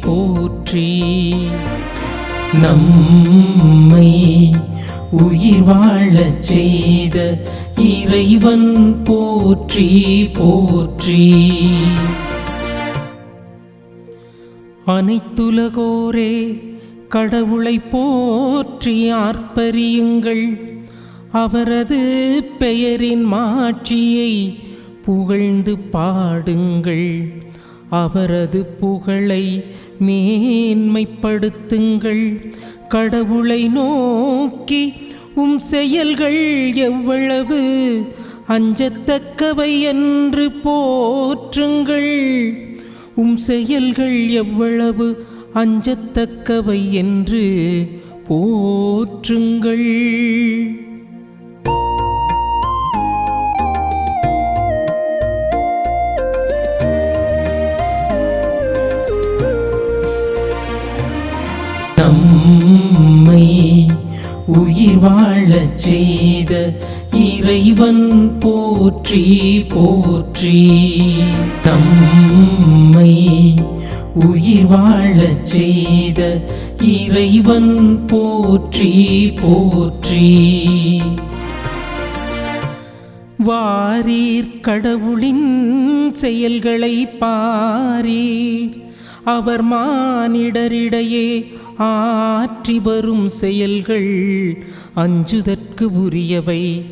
போற்றி நம்மை உயிர் வாழச் செய்த இறைவன் போற்றி போற்றி. அனைத்துலகோரே கடவுளை போற்றி ஆர்ப்பரியுங்கள். அவரது பெயரின் மாட்சியை புகழ்ந்து பாடுங்கள். அவரது புகழை மேன்மைப்படுத்துங்கள். கடவுளை நோக்கி உம் செயல்கள் எவ்வளவு? அஞ்சத்தக்கவை என்று போற்றுங்கள். உம் செயல்கள் எவ்வளவு? அஞ்சத்தக்கவை என்று போற்றுங்கள். வாழச் செய்த இறைவன் போற்றி போற்றி. தம்மை உயிர் வாழச் செய்த இறைவன் போற்றி போற்றி. வாரீர் கடவுளின் செயல்களை பாரீர். அவர் மானிடரிடையே ஆற்றி வரும் செயல்கள் அஞ்சுதற்கு உரியவை.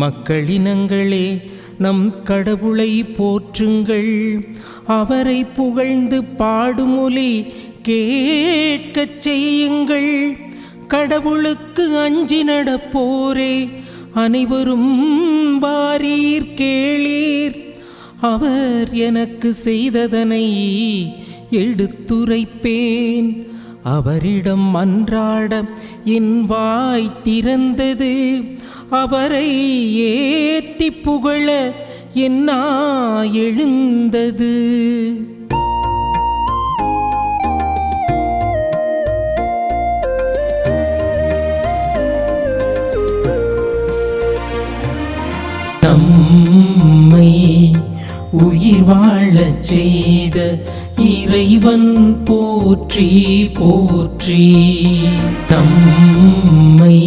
மக்களினங்களே நம் கடவுளை போற்றுங்கள். அவரை புகழ்ந்து பாடுமொழி கேட்கச் செய்யுங்கள். கடவுளுக்கு அஞ்சி நடப்போரே அனைவரும் வாரீர் கேளீர். அவர் எனக்கு செய்ததனை எடுத்துரைப்பேன் அவரிடம் அன்றாட என் வாய் திறந்தது. அவரை ஏத்தி புகழ என்னா எழுந்தது. நம்மை உயிர் வாழச் செய்த இறைவன் போற்றி போற்றி தம்மை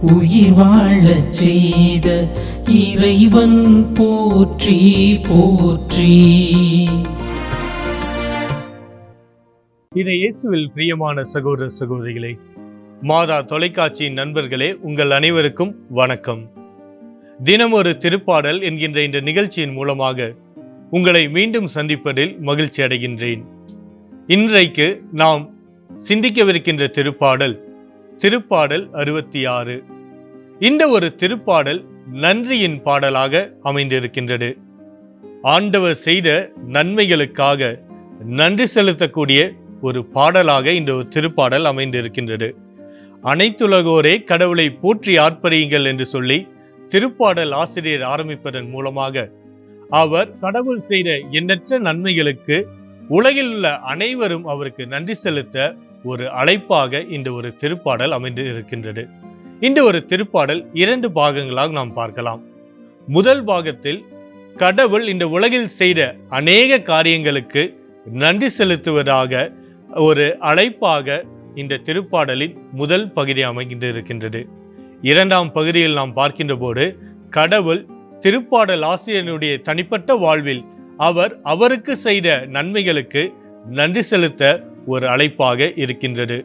உயிர் வாழச் செய்த இறைவன் போற்றி போற்றி. இதை இயேசுவில் பிரியமான சகோதர சகோதரிகளே மாதா தொலைக்காட்சியின் நண்பர்களே உங்கள் அனைவருக்கும் வணக்கம். தினமொரு திருப்பாடல் என்கின்ற இந்த நிகழ்ச்சியின் மூலமாக உங்களை மீண்டும் சந்திப்பதில் மகிழ்ச்சி அடைகின்றேன். இன்றைக்கு நாம் சிந்திக்கவிருக்கின்ற திருப்பாடல் திருப்பாடல் அறுபத்தி ஆறு இந்த ஒரு திருப்பாடல் நன்றியின் பாடலாக அமைந்திருக்கின்றது. ஆண்டவர் செய்த நன்மைகளுக்காக நன்றி செலுத்தக்கூடிய ஒரு பாடலாக இந்த ஒரு திருப்பாடல் அமைந்திருக்கின்றது. அனைத்துலகோரே கடவுளை போற்றி ஆர்ப்பரியுங்கள் என்று சொல்லி திருப்பாடல் ஆசிரியர் ஆரம்பிப்பதன் மூலமாக அவர் கடவுள் செய்த எண்ணற்ற நன்மைகளுக்கு உலகில் உள்ள அனைவரும் அவருக்கு நன்றி செலுத்த ஒரு அழைப்பாக இந்த ஒரு திருப்பாடல் அமைந்து இருக்கின்றது. இந்த ஒரு திருப்பாடல் இரண்டு பாகங்களாக நாம் பார்க்கலாம். முதல் பாகத்தில் கடவுள் இந்த உலகில் செய்த அநேக காரியங்களுக்கு நன்றி செலுத்துவதாக ஒரு அழைப்பாக இந்த திருப்பாடலின் முதல் பகுதி அமைந்திருக்கின்றது இரண்டாம் பகுதியில் நாம் பார்க்கின்ற போது கடவுள் திருப்பாடல் ஆசிரியனுடைய தனிப்பட்ட வாழ்வில் அவர் அவருக்கு செய்த நன்மைகளுக்கு நன்றி செலுத்த ஒரு அழைப்பாக இருக்கின்றது.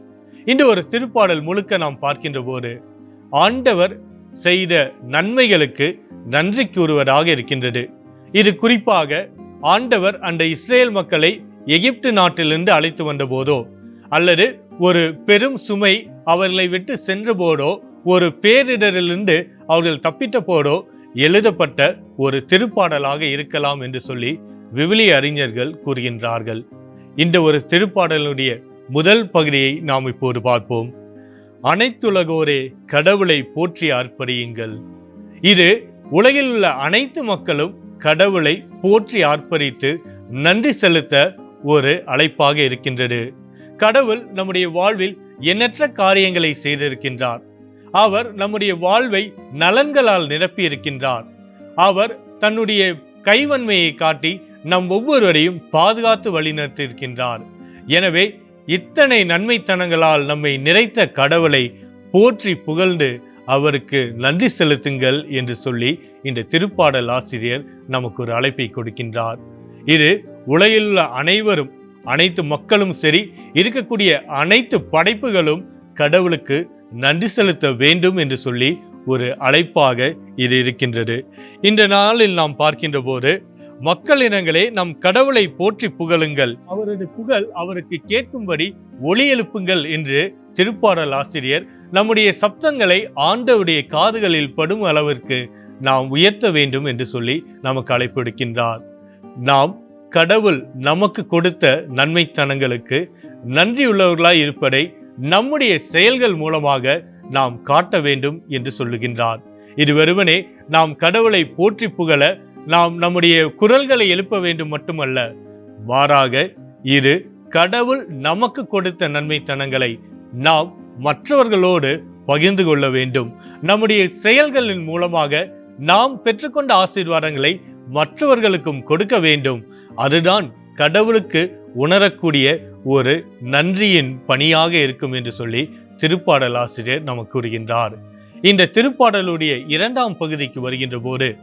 இன்று ஒரு திருப்பாடல் முழுக்க நாம் பார்க்கின்ற போது ஆண்டவர் செய்த நன்மைகளுக்கு நன்றி கூறுவதாக இருக்கின்றது. இது குறிப்பாக ஆண்டவர் அந்த இஸ்ரேல் மக்களை எகிப்து நாட்டிலிருந்து அழைத்து வந்த போதோ அல்லது ஒரு பெரும் சுமை அவர்களை விட்டு சென்ற போதோ ஒரு பேரிடரிலிருந்து அவர்கள் தப்பித்த போதோ எழுதப்பட்ட ஒரு திருப்பாடலாக இருக்கலாம் என்று சொல்லி விவிலிய அறிஞர்கள் கூறுகின்றார்கள். இந்த ஒரு திருப்பாடலுடைய முதல் பகுதியை நாம் இப்போது பார்ப்போம். அனைத்துலகோரே கடவுளை போற்றி ஆர்ப்பரியுங்கள். இது உலகில் உள்ள அனைத்து மக்களும் கடவுளை போற்றி ஆர்ப்பரித்து நன்றி செலுத்த ஒரு அழைப்பாக இருக்கின்றது. கடவுள் நம்முடைய வாழ்வில் எண்ணற்ற காரியங்களை செய்திருக்கின்றார். அவர் நம்முடைய வாழ்வை நலன்களால் நிரப்பியிருக்கின்றார். அவர் தன்னுடைய கைவன்மையை காட்டி நம் ஒவ்வொருவரையும் பாதுகாத்து வழிநடத்தியிருக்கின்றார். எனவே இத்தனை நன்மைத்தனங்களால் நம்மை நிறைத்த கடவுளை போற்றி புகழ்ந்து அவருக்கு நன்றி செலுத்துங்கள் என்று சொல்லி இந்த திருப்பாடல் ஆசிரியர் நமக்கு ஒரு அழைப்பை கொடுக்கின்றார். இது உலகிலுள்ள அனைவரும் அனைத்து மக்களும் சரி இருக்கக்கூடிய அனைத்து படைப்புகளும் கடவுளுக்கு நன்றி செலுத்த வேண்டும் என்று சொல்லி ஒரு அழைப்பாக இது இருக்கின்றது. இந்த நாளில் நாம் பார்க்கின்ற போது மக்கள் இனங்களே நம் கடவுளை போற்றி புகழுங்கள். அவரது புகழ் அவருக்கு கேட்கும்படி ஒளி எழுப்புங்கள் என்று திருப்பாடல் ஆசிரியர் நம்முடைய சப்தங்களை ஆண்டவருடைய காதுகளில் படும் அளவிற்கு நாம் உயர்த்த வேண்டும் என்று சொல்லி நமக்கு அழைப்பிடுக்கின்றார் நாம் கடவுள் நமக்கு கொடுத்த நன்மைத்தனங்களுக்கு நன்றியுள்ளவர்களாய் இருப்பதை நம்முடைய செயல்கள் மூலமாக நாம் காட்ட வேண்டும் என்று சொல்லுகின்றார். இது வெறுமனே நாம் கடவுளை போற்றி புகழ நாம் நம்முடைய குரல்களை எழுப்ப வேண்டும் மட்டுமல்ல. மாறாக இது கடவுள் நமக்கு கொடுத்த நன்மைத்தனங்களை நாம் மற்றவர்களோடு பகிர்ந்து கொள்ள வேண்டும். நம்முடைய செயல்களின் மூலமாக நாம் பெற்றுக்கொண்ட ஆசீர்வாதங்களை மற்றவர்களுக்கும் கொடுக்க வேண்டும். அதுதான் கடவுளுக்கு உணரக்கூடிய ஒரு நன்றியின் பணியாக இருக்கும் என்று சொல்லி திருப்பாடல் ஆசிரியர் நமக்கு கூறுகின்றார். இந்த திருப்பாடலுடைய இரண்டாம் பகுதிக்கு வருகின்ற போது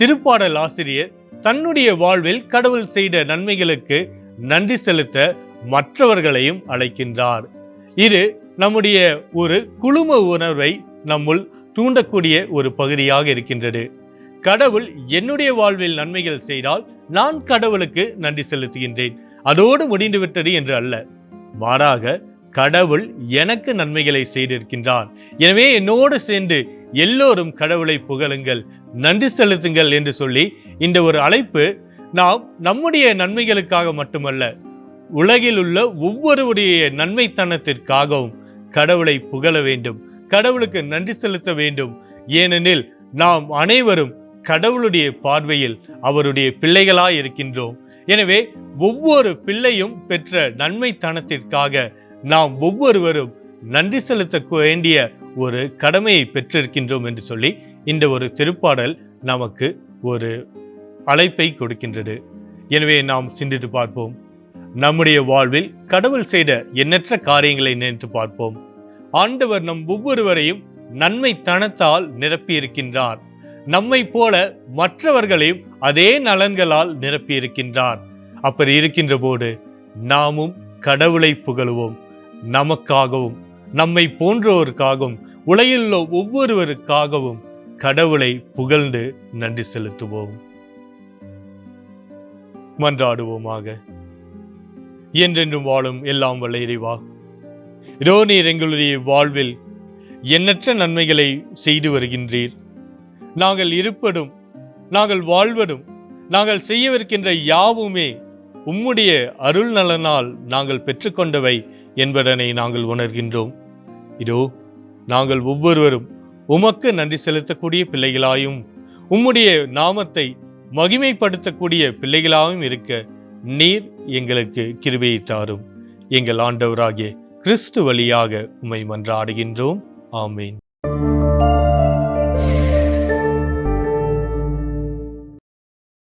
திருப்பாடல் ஆசிரியர் தன்னுடைய வாழ்வில் கடவுள் செய்த நன்மைகளுக்கு நன்றி செலுத்த மற்றவர்களையும் அழைக்கின்றார். இது நம்முடைய ஒரு குழும உணர்வை நம்முள் தூண்டக்கூடிய ஒரு பகுதியாக இருக்கின்றது. கடவுள் என்னுடைய வாழ்வில் நன்மைகள் செய்தால் நான் கடவுளுக்கு நன்றி செலுத்துகின்றேன். அதோடு முடிந்துவிட்டது என்று அல்ல. மாறாக கடவுள் எனக்கு நன்மைகளை செய்திருக்கின்றார். எனவே என்னோடு சேர்ந்து எல்லோரும் கடவுளை புகழுங்கள் நன்றி செலுத்துங்கள் என்று சொல்லி இந்த ஒரு அழைப்பு நாம் நம்முடைய நன்மைகளுக்காக மட்டுமல்ல உலகில் உள்ள ஒவ்வொருவருடைய நன்மைத்தனத்திற்காகவும் கடவுளை புகழ வேண்டும் கடவுளுக்கு நன்றி செலுத்த வேண்டும். ஏனெனில் நாம் அனைவரும் கடவுளுடைய பார்வையில் அவருடைய பிள்ளைகளாய் இருக்கின்றோம் எனவே ஒவ்வொரு பிள்ளையும் பெற்ற நன்மைத்தனத்திற்காக நாம் ஒவ்வொருவரும் நன்றி செலுத்த வேண்டிய ஒரு கடமையை பெற்றிருக்கின்றோம் என்று சொல்லி இந்த ஒரு திருப்பாடல் நமக்கு ஒரு அழைப்பை கொடுக்கின்றது. எனவே நாம் சிந்தித்து பார்ப்போம். நம்முடைய வாழ்வில் கடவுள் செய்த எண்ணற்ற காரியங்களை நினைத்து பார்ப்போம். ஆண்டவர் நம் ஒவ்வொருவரையும் நன்மை தனத்தால் நிரப்பியிருக்கின்றார். நம்மை போல மற்றவர்களையும் அதே நலன்களால் நிரப்பியிருக்கின்றார். அப்படி இருக்கின்ற போது நாமும் கடவுளை புகழுவோம். நமக்காகவும் நம்மை போன்றோருக்காகவும் உலகில் உள்ள ஒவ்வொருவருக்காகவும் கடவுளை புகழ்ந்து நன்றி செலுத்துவோம். மன்றாடுவோமாக. என்றென்றும் வாழும் எல்லாம் வல்ல இறைவா இதோ நீர் எங்களுடைய வாழ்வில் எண்ணற்ற நன்மைகளை செய்து வருகின்றீர். நாங்கள் இருப்பதும் நாங்கள் வாழ்வதும் நாங்கள் செய்யவிருக்கின்ற யாவுமே உம்முடைய அருள் நலனால் நாங்கள் பெற்றுக்கொண்டவை என்பதனை நாங்கள் உணர்கின்றோம். இதோ நாங்கள் ஒவ்வொருவரும் உமக்கு நன்றி செலுத்தக்கூடிய பிள்ளைகளாயும் உம்முடைய நாமத்தை மகிமைப்படுத்தக்கூடிய பிள்ளைகளாகவும் இருக்க நீர் எங்களுக்கு கிருபையை தாரும். எங்கள் ஆண்டவராகிய கிறிஸ்து வழியாக உம்மை மன்றாடுகின்றோம். ஆமீன்.